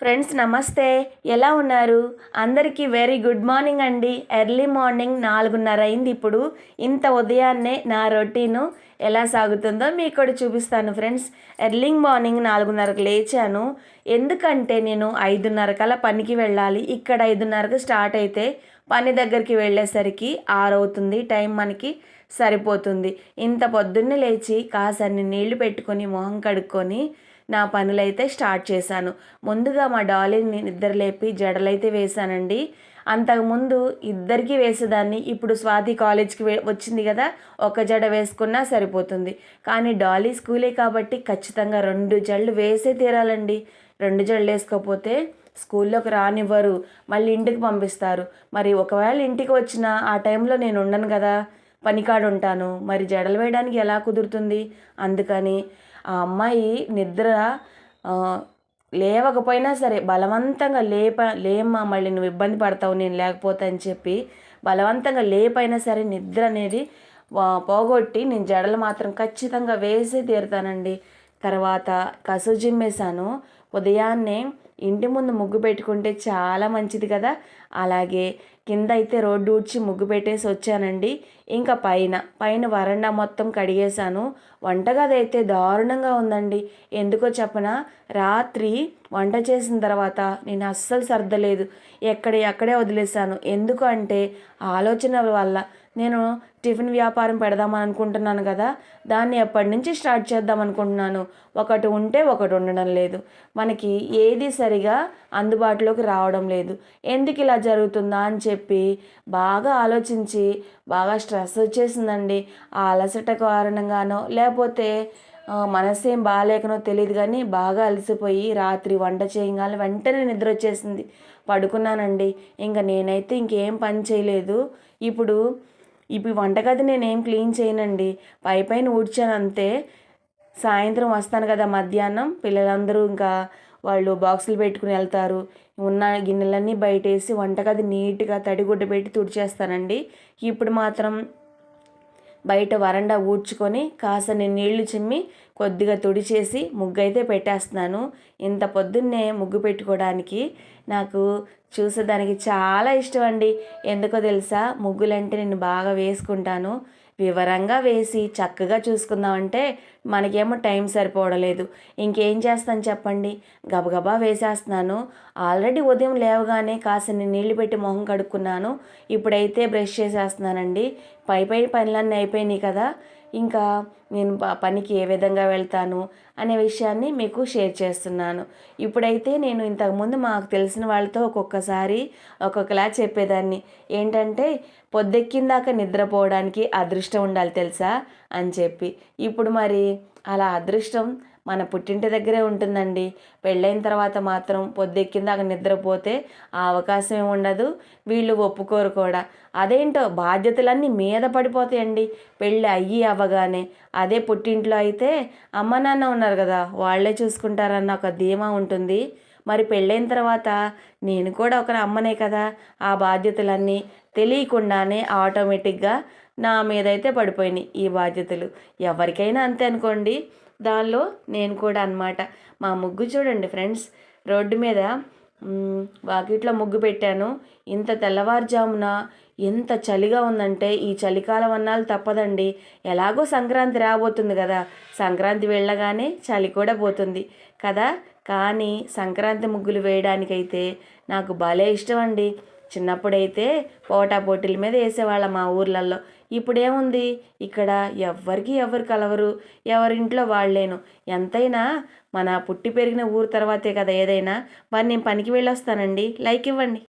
Friends నమస్తే. ఎలా ఉన్నారు? అందరికీ వెరీ గుడ్ మార్నింగ్ అండి. ఎర్లీ మార్నింగ్ నాలుగున్నర అయింది ఇప్పుడు. ఇంత ఉదయాన్నే నా రొటీను ఎలా సాగుతుందో మీకు కూడా చూపిస్తాను ఫ్రెండ్స్. ఎర్లీ మార్నింగ్ నాలుగున్నరకు లేచాను. ఎందుకంటే నేను ఐదున్నర కల్లా పనికి వెళ్ళాలి. ఇక్కడ ఐదున్నరకు స్టార్ట్ అయితే పని దగ్గరికి వెళ్ళేసరికి ఆరవుతుంది. టైం మనకి సరిపోతుంది. ఇంత పొద్దున్నే లేచి కాసన్ని నీళ్ళు పెట్టుకొని మొహం కడుక్కొని నా పనులైతే స్టార్ట్ చేశాను. ముందుగా మా డాలీని నిద్రలేపి జడలైతే వేశానండి. అంతకుముందు ఇద్దరికి వేసేదాన్ని. ఇప్పుడు స్వాతి కాలేజ్కి వచ్చింది కదా ఒక జడ వేసుకున్నా సరిపోతుంది. కానీ డాలీ స్కూలే కాబట్టి ఖచ్చితంగా రెండు జడలు వేసే తీరాలండి. రెండు జడలు వేసుకోకపోతే స్కూల్లోకి రానివ్వరు. మళ్ళీ ఇంటికి పంపిస్తారు. మరి ఒకవేళ ఇంటికి వచ్చిన ఆ టైంలో నేను ఉండను కదా పనికాడు ఉంటాను మరి జడలు వేయడానికి ఎలా కుదురుతుంది? అందుకని ఆ అమ్మాయి నిద్ర లేవకపోయినా సరే బలవంతంగా లేప లేమ్మా మళ్ళీ నువ్వు ఇబ్బంది పడతావు నేను లేకపోతా అని చెప్పి బలవంతంగా లేపైనా సరే నిద్ర అనేది పోగొట్టి నేను జడలు మాత్రం ఖచ్చితంగా వేసే తీరుతానండి. తర్వాత కసు జిమ్మేశాను. ఉదయాన్నే ఇంటి ముందు ముగ్గు పెట్టుకుంటే చాలా మంచిది కదా. అలాగే కింద అయితే రోడ్డు ఊడ్చి ముగ్గు పెట్టేసి వచ్చానండి. ఇంకా పైన పైన వరండా మొత్తం కడిగేశాను. వంటగది అయితే దారుణంగా ఉందండి. ఎందుకో చెప్పన? రాత్రి వంట చేసిన తర్వాత నేను అస్సలు సర్దలేదు. ఎక్కడ ఎక్కడే వదిలేశాను. ఎందుకు అంటే ఆలోచన వల్ల నేను టిఫిన్ వ్యాపారం పెడదామని అనుకుంటున్నాను కదా దాన్ని ఎప్పటి నుంచి స్టార్ట్ చేద్దాం అనుకుంటున్నాను? ఒకటి ఉంటే ఒకటి ఉండడం లేదు. మనకి ఏది సరిగా అందుబాటులోకి రావడం లేదు. ఎందుకు ఇలా జరుగుతుందా అని చెప్పి బాగా ఆలోచించి బాగా స్ట్రెస్ వచ్చేసిందండి. ఆ అలసట కారణంగానో లేకపోతే మనసేం బాగాలేకనో తెలియదు కానీ బాగా అలసిపోయి రాత్రి వంట చేయగానే వెంటనే నిద్ర వచ్చేసింది. పడుకున్నానండి. ఇంకా నేనైతే ఇంకేం పని చేయలేదు. ఇప్పుడు ఇప్పుడు వంటగది నేనేం క్లీన్ చేయనండి. పై పైన ఊడ్చాను అంతే. సాయంత్రం వస్తాను కదా మధ్యాహ్నం. పిల్లలందరూ ఇంకా వాళ్ళు బాక్సులు పెట్టుకుని వెళ్తారు. ఉన్న గిన్నెలన్నీ బయటేసి వంటగది నీట్గా తడిగుడ్డ పెట్టి తుడిచేస్తానండి. ఇప్పుడు మాత్రం బయట వరండా ఊడ్చుకొని కాసని నీళ్ళు చిమ్మి కొద్దిగా తుడిచేసి ముగ్గు అయితే పెట్టేస్తున్నాను. ఇంత పొద్దున్నే ముగ్గు పెట్టుకోవడానికి నాకు చూసేదానికి చాలా ఇష్టం అండి. ఎందుకో తెలుసా? ముగ్గులంటే నేను బాగా వేసుకుంటాను. వివరంగా వేసి చక్కగా చూసుకుందామంటే మనకేమో టైం సరిపోవడలేదు. ఇంకేం చేస్తాను చెప్పండి? గబగబా వేసేస్తున్నాను. ఆల్రెడీ ఉదయం లేవగానే కాసిన నీళ్ళు పెట్టి మొహం కడుక్కున్నాను. ఇప్పుడైతే బ్రష్ చేసేస్తున్నానండి. పై పై పనులన్నీ అయిపోయినాయి కదా. ఇంకా నేను పనికి ఏ విధంగా వెళ్తాను అనే విషయాన్ని మీకు షేర్ చేస్తున్నాను. ఇప్పుడైతే నేను ఇంతకుముందు మాకు తెలిసిన వాళ్ళతో ఒక్కొక్కసారి ఒక్కొక్కలా చెప్పేదాన్ని. ఏంటంటే పొద్దెక్కిందాక నిద్రపోవడానికి అదృష్టం ఉండాలి తెలుసా? అని చెప్పి. ఇప్పుడు మరి అలా అదృష్టం మన పుట్టింటి దగ్గరే ఉంటుందండి. పెళ్ళైన తర్వాత మాత్రం పొద్దెక్కిందాక నిద్రపోతే ఆ అవకాశం ఉండదు. వీళ్ళు ఒప్పుకోరు కూడా. అదేంటో బాధ్యతలన్నీ మీద పడిపోతాయండి. పెళ్ళి అయ్యి అవ్వగానే. అదే పుట్టింట్లో అయితే అమ్మ నాన్న ఉన్నారు కదా వాళ్ళే చూసుకుంటారన్న ఒక ధీమా ఉంటుంది. మరి పెళ్ళైన తర్వాత నేను కూడా ఒక అమ్మనే కదా. ఆ బాధ్యతలన్నీ తెలియకుండానే ఆటోమేటిక్గా నా మీదైతే పడిపోయినాయి ఈ బాధ్యతలు. ఎవరికైనా అంతే అనుకోండి. దానిలో నేను కూడా అనమాట మా ముగ్గు చూడండి ఫ్రెండ్స్ రోడ్డు మీద వాకిట్లో ముగ్గు పెట్టాను. ఇంత తెల్లవారుజామున ఎంత చలిగా ఉందంటే ఈ చలికాలం అన్నాలు తప్పదండి. ఎలాగో సంక్రాంతి రాబోతుంది కదా. సంక్రాంతి వెళ్ళగానే చలి కూడా పోతుంది కదా. కానీ సంక్రాంతి ముగ్గులు వేయడానికైతే నాకు భలే ఇష్టం అండి చిన్నప్పుడైతే పోటా పోటీల మీద వేసేవాళ్ళం మా ఊర్లలో ఇప్పుడేముంది? ఇక్కడ ఎవ్వరికి ఎవరు కలవరు. ఎవరింట్లో వాళ్ళేను. ఎంతైనా మన పుట్టి పెరిగిన ఊరు తర్వాతే కదా ఏదైనా. మరి నేను పనికి వెళ్ళొస్తానండి. లైక్ ఇవ్వండి.